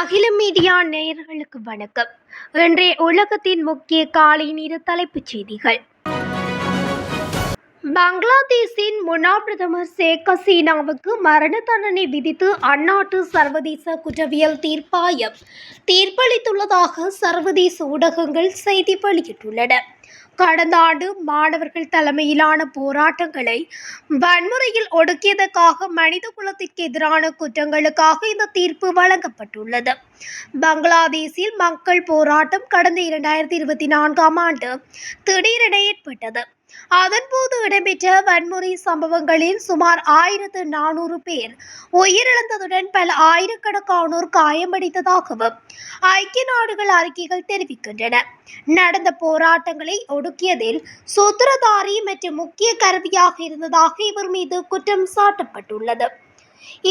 அகில மீடியா நேயர்களுக்கு வணக்கம். இன்றைய உலகத்தின் முக்கிய காலை நேர தலைப்புச் செய்திகள். பங்களாதேஷின் முன்னாள் பிரதமர் ஷேக் ஹசீனாவுக்கு மரண தண்டனை விதித்து அந்நாட்டு சர்வதேச குற்றவியல் தீர்ப்பாயம் தீர்ப்பளித்துள்ளதாக சர்வதேச ஊடகங்கள் செய்தி வெளியிட்டுள்ளன. கடந்த ஆண்டு மாணவர்கள் தலைமையிலான போராட்டங்களை வன்முறையில் ஒடுக்கியதற்காக மனித குலத்திற்கு எதிரான குற்றங்களுக்காக இந்த தீர்ப்பு வழங்கப்பட்டுள்ளது. பங்களாதேஷில் மக்கள் போராட்டம் கடந்த இரண்டாயிரத்தி இருபத்தி நான்காம் ஆண்டு திடீரென ஏற்பட்டது. அதன்போது இடம்பெற்ற வன்முறை சம்பவங்களில் சுமார் ஆயிரத்து நானூறு பேர் உயிரிழந்ததுடன் பல ஆயிரக்கணக்கானோர் காயமடைந்ததாகவும் ஐக்கிய நாடுகள் அறிக்கைகள் தெரிவிக்கின்றன. நடந்த போராட்டங்களை ஒடுக்கியதில் சூத்திரதாரி மற்றும் முக்கிய கருவியாக இருந்ததாக இவர் மீது குற்றம் சாட்டப்பட்டுள்ளது.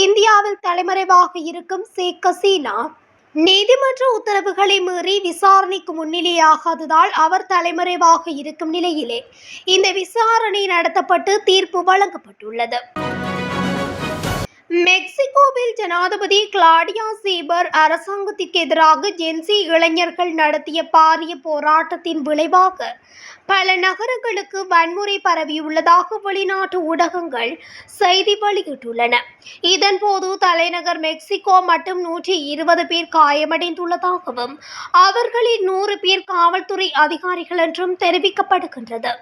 இந்தியாவில் தலைமறைவாக இருக்கும் ஷேக் ஹசீனா நீதிமன்ற உத்தரவுகளை மீறி விசாரணைக்கு முன்னிலையாகாததால் அவர் தலைமறைவாக இருக்கும் நிலையிலே இந்த விசாரணை நடத்தப்பட்டு தீர்ப்பு வழங்கப்பட்டுள்ளது. மெக்சிகோவில் ஜனாதிபதி கிளாடியா சீபர் அரசாங்கத்திற்கு எதிராக ஜென்சி இளைஞர்கள் நடத்திய பாரிய போராட்டத்தின் விளைவாக பல நகரங்களுக்கு வன்முறை பரவியுள்ளதாக வெளிநாட்டு ஊடகங்கள் செய்தி வெளியிட்டுள்ளன. இதன்போது தலைநகர் மெக்சிகோ மட்டும் நூற்றி இருபது பேர் காயமடைந்துள்ளதாகவும் அவர்களில் நூறு பேர் காவல்துறை அதிகாரிகள் என்றும் தெரிவிக்கப்படுகின்றது.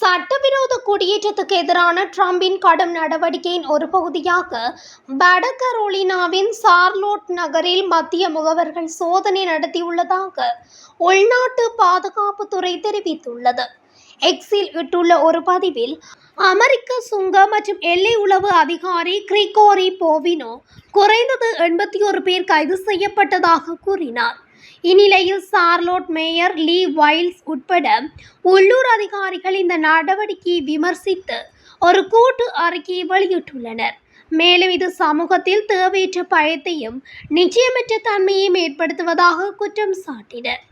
சட்டவிரோத குடியேற்றத்துக்கு எதிரான ட்ரம்பின் கடும் நடவடிக்கையின் ஒரு பகுதியாக வடகரோலினாவின் சார்லோட் நகரில் மத்திய முகவர்கள் சோதனை நடத்தியுள்ளதாக உள்நாட்டு பாதுகாப்புத்துறை தெரிவித்துள்ளது. எக்ஸில் இட்டுள்ள ஒரு பதிவில் அமெரிக்க சுங்க மற்றும் எல்லை உளவு அதிகாரி கிரிகோரி போவினோ குறைந்தது எண்பத்தி ஒரு பேர் கைது செய்யப்பட்டதாக கூறினார். இந்நிலையில் சார்லோட் மேயர் லீ வைல்ஸ் உட்பட உள்ளூர் அதிகாரிகள் இந்த நடவடிக்கையை விமர்சித்து ஒரு கூட்டு அறிக்கையை வெளியிட்டுள்ளனர். மேலும் இது சமூகத்தில் தேவையற்ற பயத்தையும் நிச்சயமற்ற தன்மையையும் ஏற்படுத்துவதாக குற்றம் சாட்டினர்.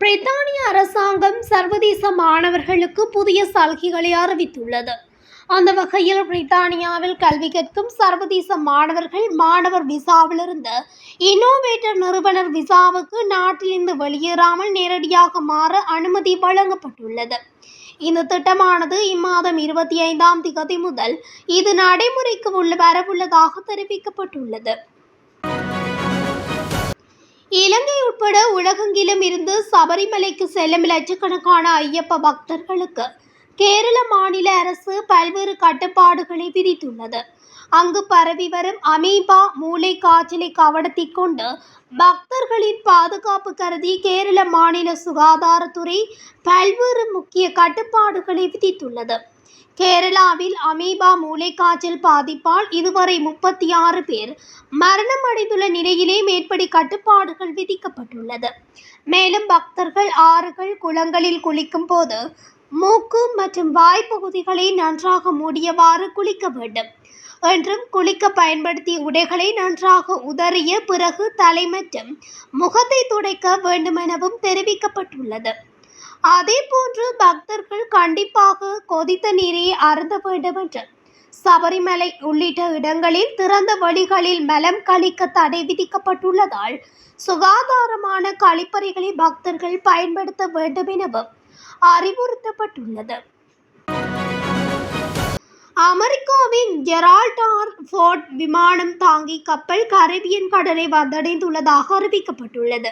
பிரித்தானிய அரசாங்கம் சர்வதேச மாணவர்களுக்கு புதிய சலுகைகளை அறிவித்துள்ளது. அந்த வகையில் பிரித்தானியாவில் கல்வி கற்கும் சர்வதேச மாணவர்கள் மாணவர் விசாவிலிருந்து இன்னோவேட்டர் நிறுவனர் விசாவுக்கு நாட்டிலிருந்து வெளியேறாமல் நேரடியாக மாற அனுமதி வழங்கப்பட்டுள்ளது. இந்த திட்டமானது இம்மாதம் இருபத்தி ஐந்தாம் திகதி முதல் இது நடைமுறைக்கு உள்ள வரவுள்ளதாக தெரிவிக்கப்பட்டுள்ளது. இலங்கை உட்பட உலகெங்கிலும் இருந்து சபரிமலைக்கு செல்லும் லட்சக்கணக்கான ஐயப்ப பக்தர்களுக்கு கேரள மாநில அரசு பல்வேறு கட்டுப்பாடுகளை விதித்துள்ளது. அங்கு பரவி வரும் அமீபா மூளை காய்ச்சலை கவனத்தை கொண்டு பக்தர்களின் பாதுகாப்பு கருதி கேரள மாநில சுகாதாரத்துறை பல்வேறு முக்கிய கட்டுப்பாடுகளை விதித்துள்ளது. கேரளாவில் அமீபா மூளைக்காய்ச்சல் பாதிப்பால் இதுவரை முப்பத்தி ஆறு பேர் மரணம் அடைந்துள்ள நிலையிலே மேற்படி கட்டுப்பாடுகள் விதிக்கப்பட்டுள்ளது. மேலும் பக்தர்கள் ஆறுகள் குளங்களில் குளிக்கும் போது மூக்கு மற்றும் வாய்ப்பகுதிகளை நன்றாக மூடியவாறு குளிக்க வேண்டும். என்றும் குளிக்க பயன்படுத்திய உடைகளை நன்றாக உதறிய பிறகு தலை மற்றும் முகத்தை துடைக்க வேண்டுமெனவும் தெரிவிக்கப்பட்டுள்ளது. அதே போன்று பக்தர்கள் கண்டிப்பாக கொதித்த நீரை அருந்த வேண்டும் என்று சபரிமலை உள்ளிட்ட இடங்களில் திறந்த வழிகளில் மலம் கழிக்க தடை விதிக்கப்பட்டுள்ளதால் சுகாதாரமான கழிப்பறைகளை பக்தர்கள் பயன்படுத்த வேண்டும் எனவும் அறிவுறுத்தப்பட்டுள்ளது. அமெரிக்காவின் ஜெரால்டார் ஃபோர்ட் விமானம் தாங்கி கப்பல் கரேபியன் கடலை வந்தடைந்துள்ளதாக அறிவிக்கப்பட்டுள்ளது.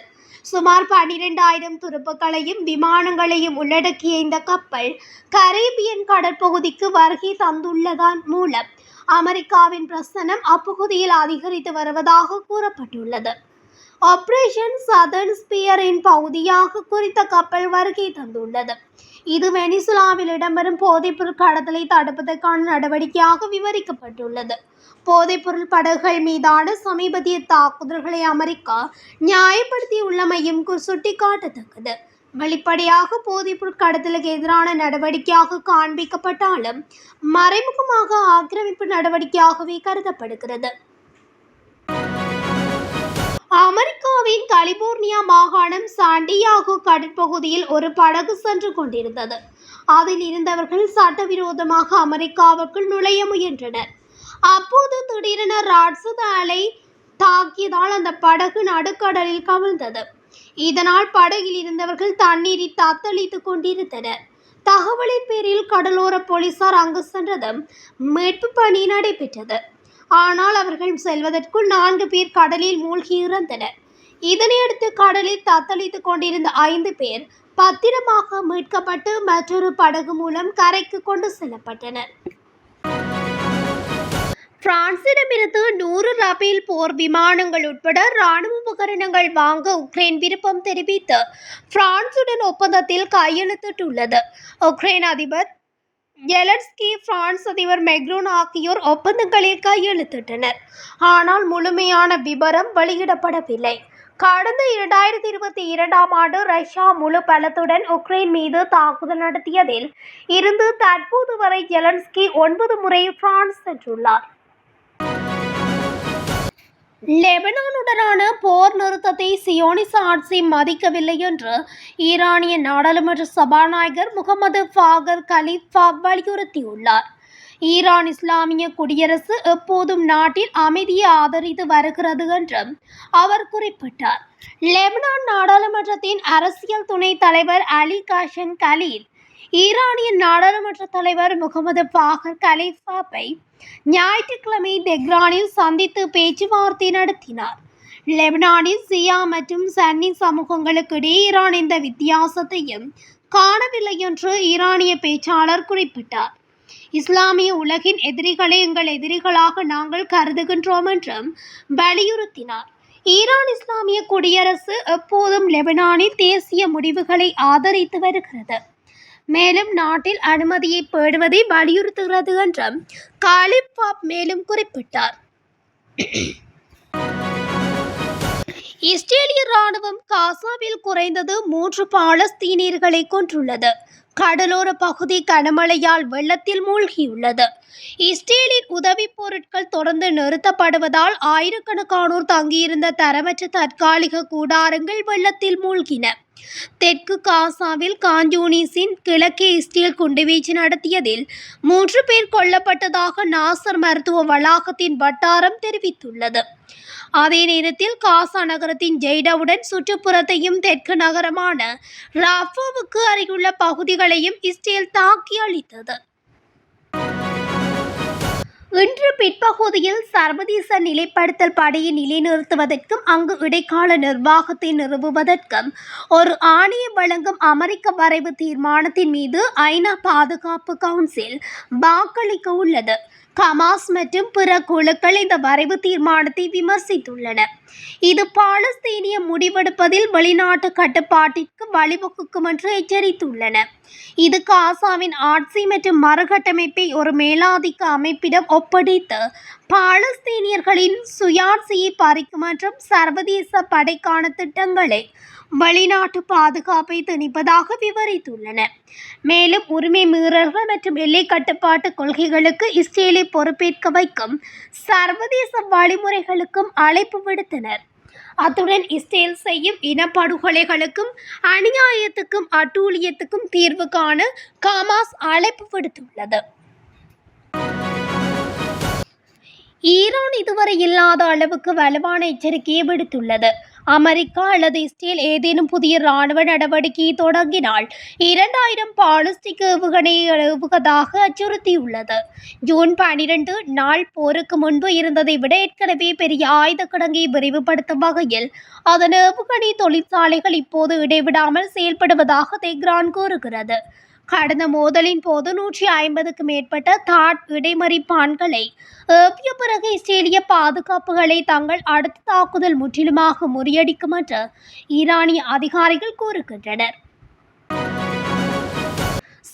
சுமார் பன்னிரெண்டாயிரம் துருப்புக்களையும் விமானங்களையும் உள்ளடக்கிய இந்த கப்பல் கரேபியன் கடற்பகுதிக்கு வருகை தந்துள்ளதன் மூலம் அமெரிக்காவின் பிரசனம் அப்பகுதியில் அதிகரித்து வருவதாக கூறப்பட்டுள்ளது. ஆபரேஷன் சதர்ன் ஸ்பியரின் பகுதியாக குறித்த கப்பல் வருகை தந்துள்ளது. இது வெனிசுலாவில் இடம்பெறும் போதைப்பொருள் கடத்தலை தடுப்பதற்கான நடவடிக்கையாக விவரிக்கப்பட்டுள்ளது. போதைப்பொருள் படகுகள் மீதான சமீபத்திய தாக்குதல்களை அமெரிக்கா நியாயப்படுத்தியுள்ளமையும் சுட்டிக்காட்டத்தக்கது. வெளிப்படையாக போதைப்பொருள் கடத்தலுக்கு எதிரான நடவடிக்கையாக காண்பிக்கப்பட்டாலும் மறைமுகமாக ஆக்கிரமிப்பு நடவடிக்கையாகவே கருதப்படுகிறது. அமெரிக்காவின் கலிபோர்னியா மாகாணம் சாண்டியாகோ கடற்பகுதியில் ஒரு படகு சென்று கொண்டிருந்தது. அதில் இருந்தவர்கள் சட்டவிரோதமாக அமெரிக்காவுக்குள் நுழைய முயன்றனர். அப்போது திடீரென ராட்சத அலை தாக்கியதால் அந்த படகு நடுக்கடலில் கவிழ்ந்தது. இதனால் படகில் இருந்தவர்கள் தண்ணீரில் தத்தளித்துக் கொண்டிருந்தனர். தகவலின் பேரில் கடலோர போலீசார் அங்கு சென்றதும் மீட்பு பணி நடைபெற்றது. ஆனால் அவர்கள் செல்வதற்குள் நான்கு பேர் கடலில் மூழ்கி இறந்தனர். இதனையடுத்து கடலில் தத்தளித்துக் கொண்டிருந்த ஐந்து பேர் பத்திரமாக மீட்கப்பட்டு மற்றொரு படகு மூலம் கரைக்கு கொண்டு செல்லப்பட்டனர். பிரான்சிடமிருந்து நூறு ரபேல் போர் விமானங்கள் உட்பட ராணுவ உபகரணங்கள் வாங்க உக்ரைன் விருப்பம் தெரிவித்து பிரான்சுடன் ஒப்பந்தத்தில் கையெழுத்திட்டுள்ளது. உக்ரைன் அதிபர் ஜெலன்ஸ்கி பிரான்ஸ் அதிபர் மெக்ரூன் ஆகியோர் ஒப்பந்தங்களில் கையெழுத்திட்டனர். ஆனால் முழுமையான விபரம் வெளியிடப்படவில்லை. கடந்த இரண்டாயிரத்தி இருபத்தி இரண்டாம் ஆண்டு ரஷ்யா முழு பலத்துடன் உக்ரைன் மீது தாக்குதல் நடத்தியதில் இருந்து தற்போது வரை ஜெலன்ஸ்கி ஒன்பது முறை பிரான்ஸ் சென்றுள்ளார். லெபனானுடனான போர் நிறுத்தத்தை சியோனிச ஆட்சி மதிக்கவில்லை என்று ஈரானிய நாடாளுமன்ற சபாநாயகர் முகமது ஃபாகர் கலீஃபா வலியுறுத்தியுள்ளார். ஈரான் இஸ்லாமிய குடியரசு எப்போதும் நாட்டில் அமைதியை ஆதரித்து வருகிறது என்றும் அவர் குறிப்பிட்டார். லெபனான் நாடாளுமன்றத்தின் அரசியல் துணைத் தலைவர் அலி காஷன் கலீல் ஈரானிய நாடாளுமன்ற தலைவர் முகமது பாகர் கலீஃபாவை ஞாயிற்றுக்கிழமை தெஹ்ரானில் சந்தித்து பேச்சுவார்த்தை நடத்தினார். லெபனானில் சியா மற்றும் சன்னி சமூகங்களுக்கு இடையே ஈரான் இந்த வித்தியாசத்தையும் காணவில்லை என்று ஈரானிய பேச்சாளர் குறிப்பிட்டார். இஸ்லாமிய உலகின் எதிரிகளை எங்கள் எதிரிகளாக நாங்கள் கருதுகின்றோம் என்றும் வலியுறுத்தினார். ஈரான் இஸ்லாமிய குடியரசு எப்போதும் லெபனானின் தேசிய முடிவுகளை ஆதரித்து வருகிறது. மேலும் நாட்டில் அனுமதியை பேடுவதை வலியுறுத்துகிறது என்றும் காலிபாப் பாப் மேலும் குறிப்பிட்டார். இஸ்ரேலிய ராணுவம் காசாவில் குறைந்தது மூன்று பாலஸ்தீனியர்களை கொன்றுள்ளது. கடலோர பகுதி கனமழையால் வெள்ளத்தில் மூழ்கியுள்ளது. இஸ்ரேலின் உதவிப் பொருட்கள் தொடர்ந்து நிறுத்தப்படுவதால் ஆயிரக்கணக்கானோர் தங்கியிருந்த தரமற்ற தற்காலிக கூடாரங்கள் வெள்ளத்தில் மூழ்கின. தெற்கு காசாவில் காஞ்சூனிஸின் கிழக்கே இஸ்ரேல் குண்டுவீச்சு நடத்தியதில் மூன்று பேர் கொல்லப்பட்டதாக நாசர் மருத்துவ வளாகத்தின் வட்டாரம் தெரிவித்துள்ளது. அதே நேரத்தில் காசா நகரத்தின் ஜெய்டாவுடன் சுற்றுப்புறத்தையும் தெற்கு நகரமான ராஃபோவுக்கு அருகிலுள்ள பகுதிகளையும் இஸ்ரேல் தாக்கி அளித்தது இன்று பிற்பகுதியில் சர்வதேச நிலைப்படுத்தல் படையை நிலைநிறுத்துவதற்கும் அங்கு இடைக்கால நிர்வாகத்தை நிறுவுவதற்கும் ஒரு ஆணையம் வழங்கும் அமெரிக்க வரைவு தீர்மானத்தின் மீது ஐநா பாதுகாப்பு கவுன்சில் வாக்களிக்க உள்ளது. கமாஸ் மற்றும் பிற குழுக்கள் இந்த வரைவு தீர்மானத்தை விமர்சித்துள்ளன. இது பாலஸ்தீனிய முடிவெடுப்பதில் வெளிநாட்டு கட்டுப்பாட்டிற்கு வழிவகுக்கும் என்று எச்சரித்துள்ளன. இது காசாவின் ஆட்சி மற்றும் மறுகட்டமைப்பை ஒரு மேலாதிக்க அமைப்பிடம் ஒப்படைத்து பாலஸ்தீனியர்களின் சுயாட்சியை பறிக்கும் மற்றும் சர்வதேச படைக்கான திட்டங்களை வெளிநாட்டு பாதுகாப்பை திணிப்பதாக விவரித்துள்ளன. மேலும் உரிமை மீறல்கள் மற்றும் எல்லை கட்டுப்பாட்டு கொள்கைகளுக்கு இஸ்ரேலை பொறுப்பேற்க வைக்கும் சர்வதேச வழிமுறைகளுக்கும் அழைப்பு விடுத்தனர். அத்துடன் இஸ்ரேல் செய்யும் இனப்படுகொலைகளுக்கும் அநியாயத்துக்கும் அட்டூழியத்துக்கும் தீர்வு காண காமாஸ் அழைப்பு விடுத்துள்ளது. ஈரான் இதுவரை இல்லாத அளவுக்கு வலுவான எச்சரிக்கையை விடுத்துள்ளது. அமெரிக்கா அல்லது இஸ்ரேல் ஏதேனும் புதிய இராணுவ நடவடிக்கையை தொடங்கினால் இரண்டாயிரம் பாலிஸ்டிக் ஏவுகணை ஏவுவதாக அச்சுறுத்தியுள்ளது. ஜூன் பனிரெண்டு நாள் போருக்கு முன்பு இருந்ததை விட ஏற்கனவே பெரிய ஆயுத கிடங்கை விரிவுபடுத்தும் வகையில் அதன் ஏவுகணை தொழிற்சாலைகள் இப்போது இடைவிடாமல் செயல்படுவதாக தெஹ்ரான் கூறுகிறது. கடந்த மோதலின் போது நூற்றி ஐம்பதுக்கு மேற்பட்ட தாட் இடைமறிப்பான்களை ஏவிய பிறகு இஸ்ரேலிய பாதுகாப்புகளை தங்கள் அடுத்த தாக்குதல் முற்றிலுமாக முறியடிக்கும் என்று ஈரானிய அதிகாரிகள் கூறுகின்றனர்.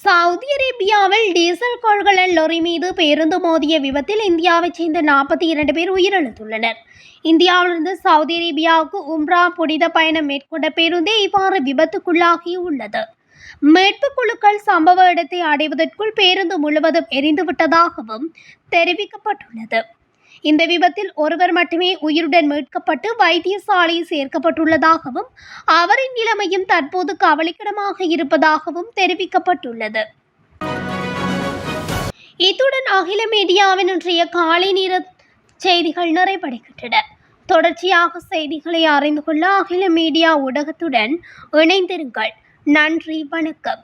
சவுதி அரேபியாவில் டீசல் கொள்கலன் லொரி மீது பேருந்து மோதிய விபத்தில் இந்தியாவைச் சேர்ந்த நாற்பத்தி இரண்டு பேர் உயிரிழந்துள்ளனர். இந்தியாவிலிருந்து சவுதி அரேபியாவுக்கு உம்ரா புனித பயணம் மேற்கொண்ட பேருந்தே இவ்வாறு விபத்துக்குள்ளாகியுள்ளது. மீட்பு குழுக்கள் சம்பவ இடத்தை அடைவதற்குள் பேருந்து முழுவதும் எரிந்துவிட்டதாகவும் தெரிவிக்கப்பட்டுள்ளது. இந்த விபத்தில் ஒருவர் மட்டுமே உயிருடன் மீட்கப்பட்டு வைத்தியசாலையில் சேர்க்கப்பட்டுள்ளதாகவும் அவரின் நிலைமையும் தற்போது கவலைக்கிடமாக இருப்பதாகவும் தெரிவிக்கப்பட்டுள்ளது. இத்துடன் அகில மீடியாவின் இன்றைய காலை நேர செய்திகள் நிறைவடைகின்றன. தொடர்ச்சியாக செய்திகளை அறிந்து கொள்ள அகில மீடியா ஊடகத்துடன் இணைந்திருங்கள். நன்றி வணக்கம்.